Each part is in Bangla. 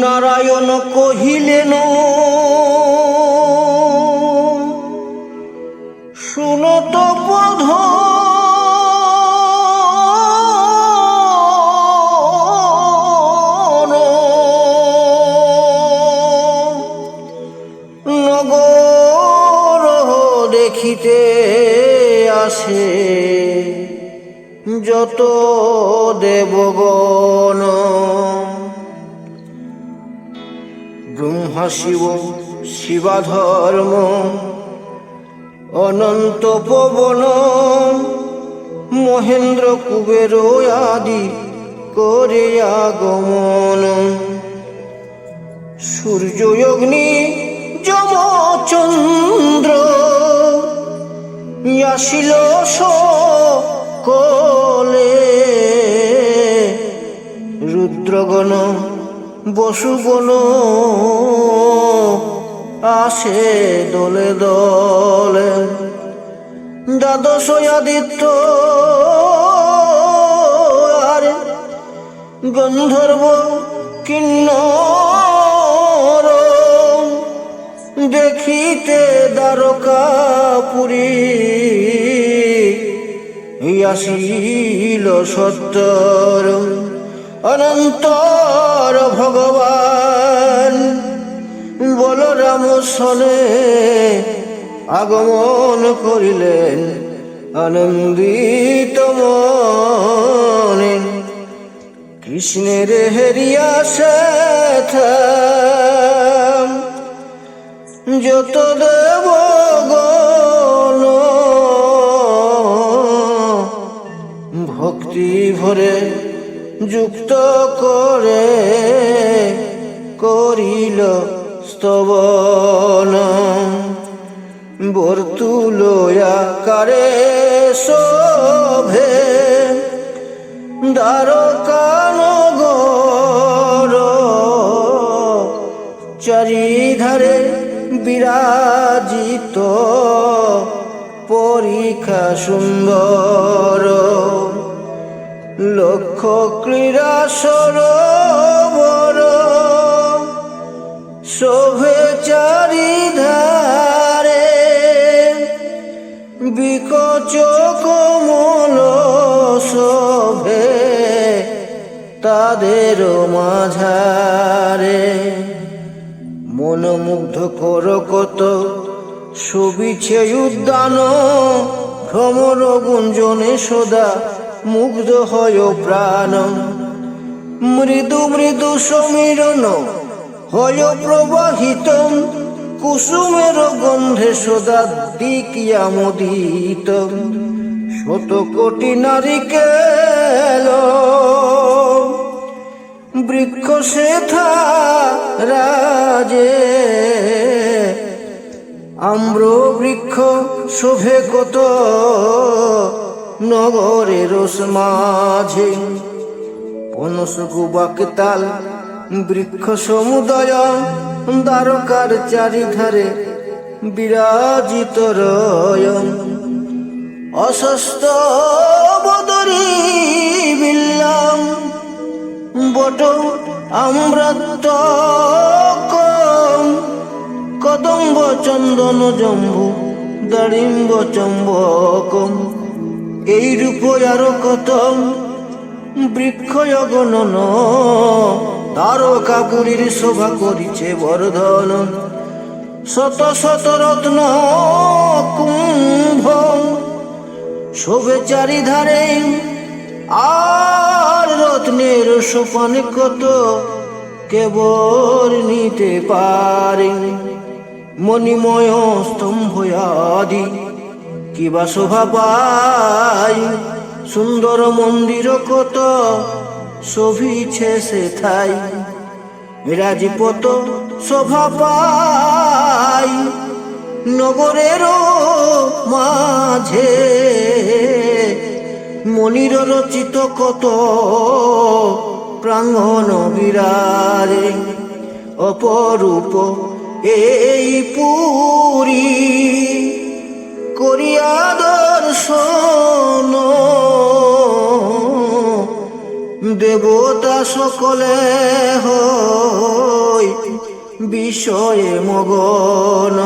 নারায়ণ কহিলেন শুনত পধ নগর দেখিতে আসে যত দেবগণ। ব্রহ্মা শিব শিবাধর্ম, অনন্ত পবন, মহেন্দ্র কুবের আদি করে আগমন। সূর্য, অগ্নি যম চন্দ্র আসিল কলে বসুগণ আসে দলে দলে। দ্বাদশ আদিত্য আর গন্ধর্ব কিন্নর দেখিতে দ্বারকাপুরী আসিল সত্তর। অনন্তর ভগবান বলরাম সনে আগমন করিলেন আনন্দিত মনে। কৃষ্ণের হেরিয়া যত দেব ভক্তি ভরে যুক্ত করে করিল স্তবন। বর্তুলয়া কারে শোভে দ্বারকানগর চারিধারে বিরাজিত পরীক্ষা সুন্দর। লক্ষ ক্রীড়া সরোবর, শোভে চারিধারে বিকচ শোভে তাদের মাঝারে। মনোমুগ্ধ কর কত ছবিছে উদ্যান ভ্রমর গুঞ্জনে সদা মুগ্ধ হয় প্রাণ। মৃদু মৃদু সমীরণ হয় প্রবাহিত। কুসুমের গন্ধে সদা দিকিয়া মোদিত। শত কোটি নারিকেল বৃক্ষ সেথা রাজে আম্র বৃক্ষ শোভে কত। নগরের মাঝে। পনস গুবাক তাল, বৃক্ষ সমুদয়, দ্বারকার চারিধারে বিরাজিত রয়। অসস্ত বদরি বিল্লাম, বট আম্রাত কদম্ব চন্দন জম্বু দাড়িম্ব চম্বকম। এই রূপ আরও কত বৃক্ষ গণন তারকাপুরীর শোভা করিছে বর্ধন। শত শত রত্ন কুম্ভ। শোভে চারিধারে আর রত্নের সোপান কত? কেবল নিতে পারে। মণিময় স্তম্ভ আদি। কিবা শোভা পাই? সুন্দর মন্দির কত? শোভিছে সে থাই রাজপত শোভা পাই নগরের মাঝে। মনির রচিত কত প্রাঙ্গণ বিরারে অপরূপ এই পুরী। করিয়া দর্শন দেবতা সকলে বিষয়ে মগন।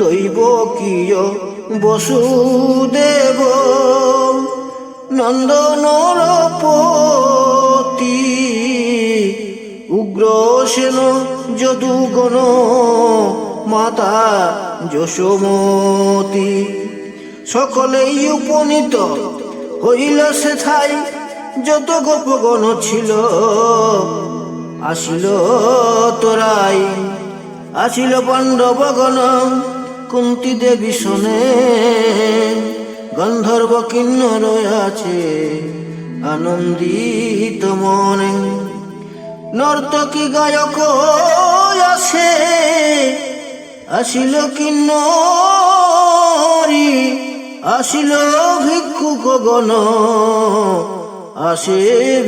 দৈব কিয় বসুদেব? পতি উগ্রসেন যদুগণ মাতা যশোমতী, সকলেই উপনীত হইল সেথাই যত গোপগণ ছিল, আসিল তোরাই। আসিল পাণ্ডবগণ, কুন্তি দেবী শোনে। গন্ধর্ব কিন্নর আছে আনন্দিত মনে। নর্তকী গায়ক আসে। আসিল কিন্নরি, আসিল ভিক্ষুক গণ, আসে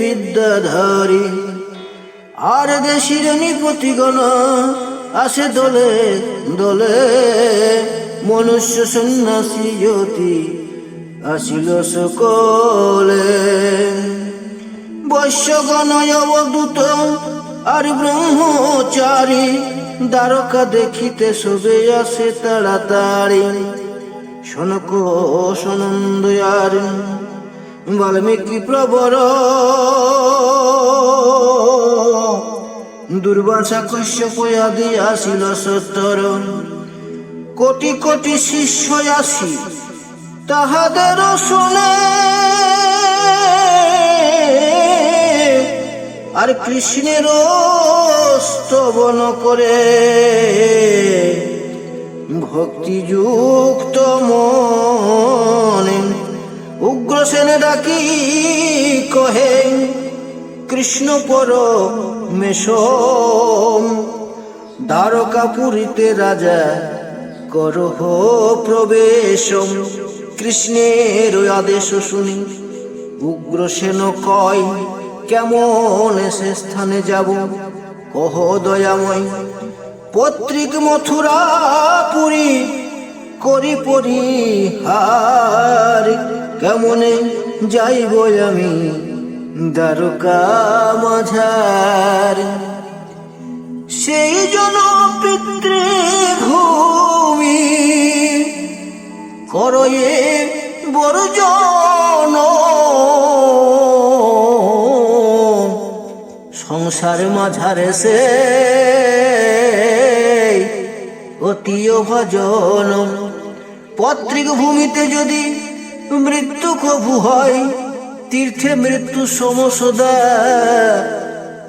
বিদ্যাধারী। আর দেশির নিপতিগণ আসে দলে দলে মনুষ্য সন্ন্যাসী জ্যোতি, আসিল সকলে। বৈশ্যগণ অবদূত আর ব্রহ্মচারী দ্বারকা দেখিতে সবে আসে তাড়াতাড়ি। শনক সনন্দয়ার বাল্মীকি প্রবর। দুর্বাসা কশ্যপ আদি আসিল সত্তর। কোটি কোটি শিষ্য আসি তাহাদের শুনে। আর কৃষ্ণের স্তবন করে। ভক্তিযুক্ত মনে উগ্রসেনে ডাকি কহে, কৃষ্ণ পর মেষম দ্বারকাপুরীতে রাজা করহ প্রবেশম। কৃষ্ণের আদেশ শুনি উগ্রসেন কয় কেমন সে স্থানে যাব? কহ দয়াময়, পত্রিক মথুরা পুরী করি পরিহার। কেমনে যাইব আমি দ্বারকা মাঝার? সেই জন পিতৃভূমি করয়ে বর্জন সংসার মাঝারে সে অতীয় ভজন। পত্রিক ভূমিতে যদি মৃত্যু কভু হয়, তীর্থে মৃত্যু সমসদা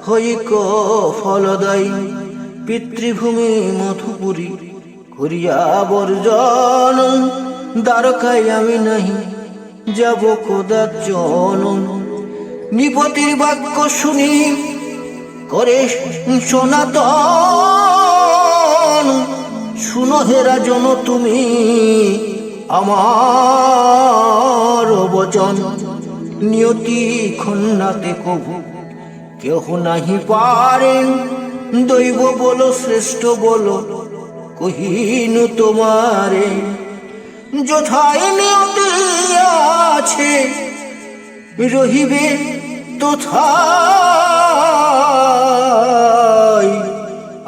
হইক ফলদায়ী। পিতৃভূমি মধুপুরী করিয়া বর্জন। দ্বারকায় আমি নাহি, যাব কদাচন। নিপতির বাক্য শুনি করে সনাতন। শুনো হেরা জন তুমি আমার বচন। নিয়তি খন্নাতে কভু, কেহ নাহি পারেন দৈব বলো, শ্রেষ্ঠ বলো, কহিনু তোমারে। যথায় নিয়তি আছে, রহিবে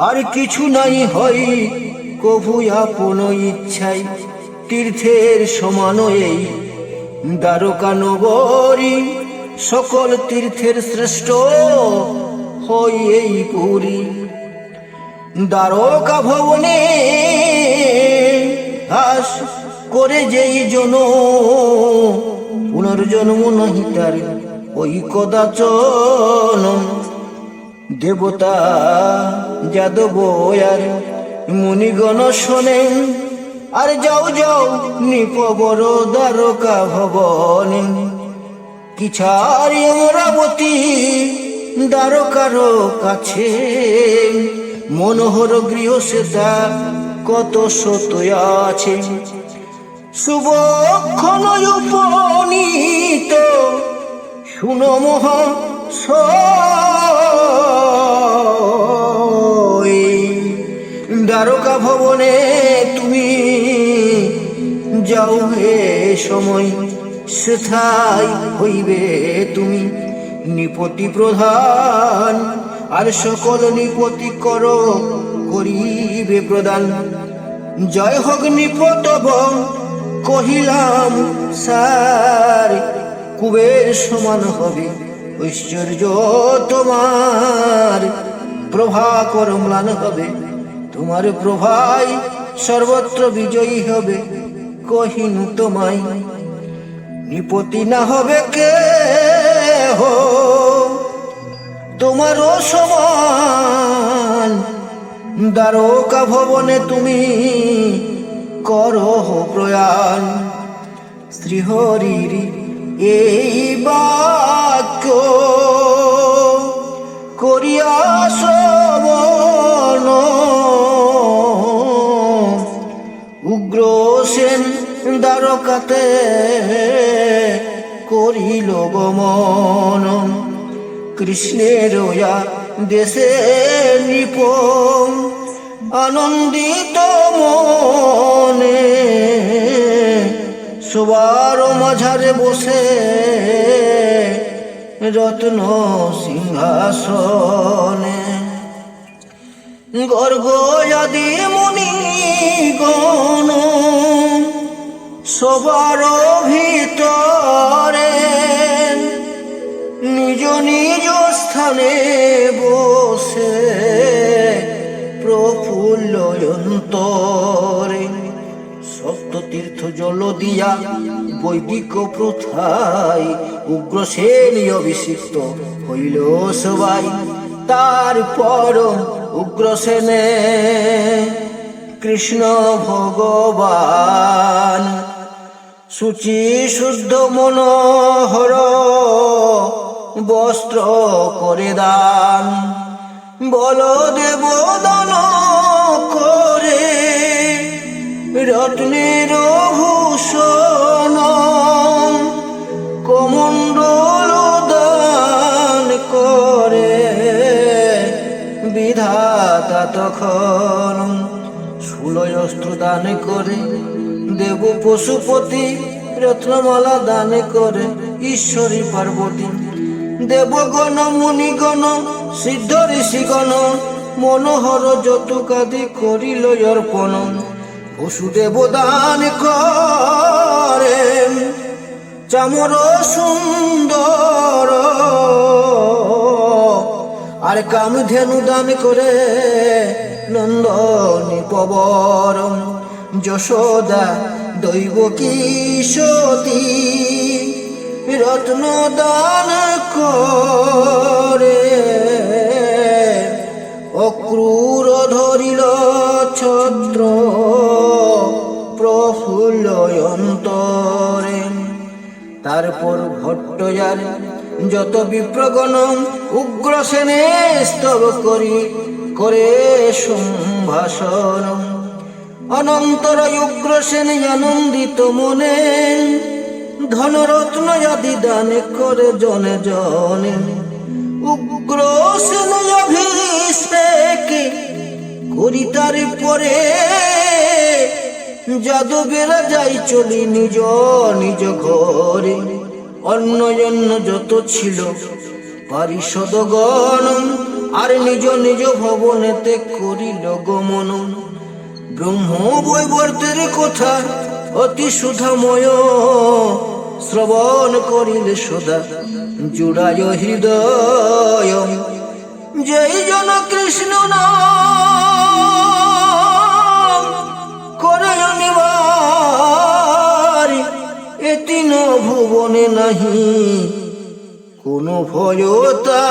আর কিছু নাই হই কভু আপন ইচ্ছাই। তীর্থের সমান এই দ্বারকা নগরী। সকল তীর্থের শ্রেষ্ঠ হই এই পুরী। দ্বারকা ভবনে হাস করে যেই জন, পুনর্জন্ম নাহি তার ওই কদাচন দেবতা যাদব আর মুনিগণ শোনেন আর যাও যাও নিপবর দ্বারকা ভবন। কিছারি অমরাবতী দ্বারকার কাছে? মনোহর গৃহ সেতা কত সত আছে? শুভক্ষণ শুনো মহা দ্বারকা ভবনে তুমি যাও হে সময় সেথাই হইবে তুমি নিপতি প্রধান আর সকল নিপতি কর, করিবে প্রদান। জয় হোক নিপতব কহিলাম সার কুবের সমান হবে ঐশ্বর্য তোমার। প্রভা করম্লান হবে তোমার প্রভাই সর্বত্র বিজয়ী হবে, কহিনু তোমায়, নিপতি না হবে কে হো তোমারও সমান দ্বারকা ভবনে তুমি করো প্রয়াণ। শ্রীহরির এই বাক্য করিয়া শ্রবণ। দ্বারকাতে করিল গমন কৃষ্ণের দেশে নিপ আনন্দিত মনে। সবার মাঝারে বসে রত্ন সিংহাসনে। গর্গয়াদি মুনি গণ সবার ভিতরে নিজ নিজ স্থানে বসে প্রফুল্ল অন্তরে সপ্ততীর্থ জল দিয়া বৈদিক প্রথায় উগ্র উগ্রসেন অভিষিক্ত হইল সবাই। তারপর উগ্রসেনে কৃষ্ণ ভগবান সুচি শুদ্ধ মনোহর, বস্ত্র করে দান। বলদেব দান করে, রত্নের ভূষণ কমণ্ডল দান করে। বিধাতা তখন ষোলয় অস্ত্র দান করে দেব পশুপতি, রত্নমালা দান করে ঈশ্বরী পার্বতী। দেবগণ, মুনিগণ, সিদ্ধ ঋষিগণ, মনোহর যতুকাদি করিল অর্পণ। বসুদেব দান করে চামর সুন্দর। আর কামধেনু দান করে নন্দনী পবর। যশোদা, দৈব কি সতী রত্ন দান করে। অক্রূর ধরিল ছত্র, প্রফুল্ল অন্তরে। তারপর ভট্টজার যত বিপ্রগণ, উগ্রসেনে স্তব করি, করে সম্ভাষণ। অনন্তর উগ্রসেন আনন্দিত মনে, ধনরত্ন আদি দান করে জনে জনে। উগ্রসেন অভিষেক করি তার পরে, যাদবেরা যাই চলি নিজ নিজ ঘরে। অন্য অন্য যত ছিল পারিষদগণ, আর নিজ নিজ ভবনেতে করিল গমন। ব্রহ্ম বৈবর্তের কথা অতি সুধাময় শ্রবণ করিলে সদা জুড়ায় হৃদয়। জয় জন কৃষ্ণ করে নিবার এতিন ভুবনে নাহি, কোনো ভয়তা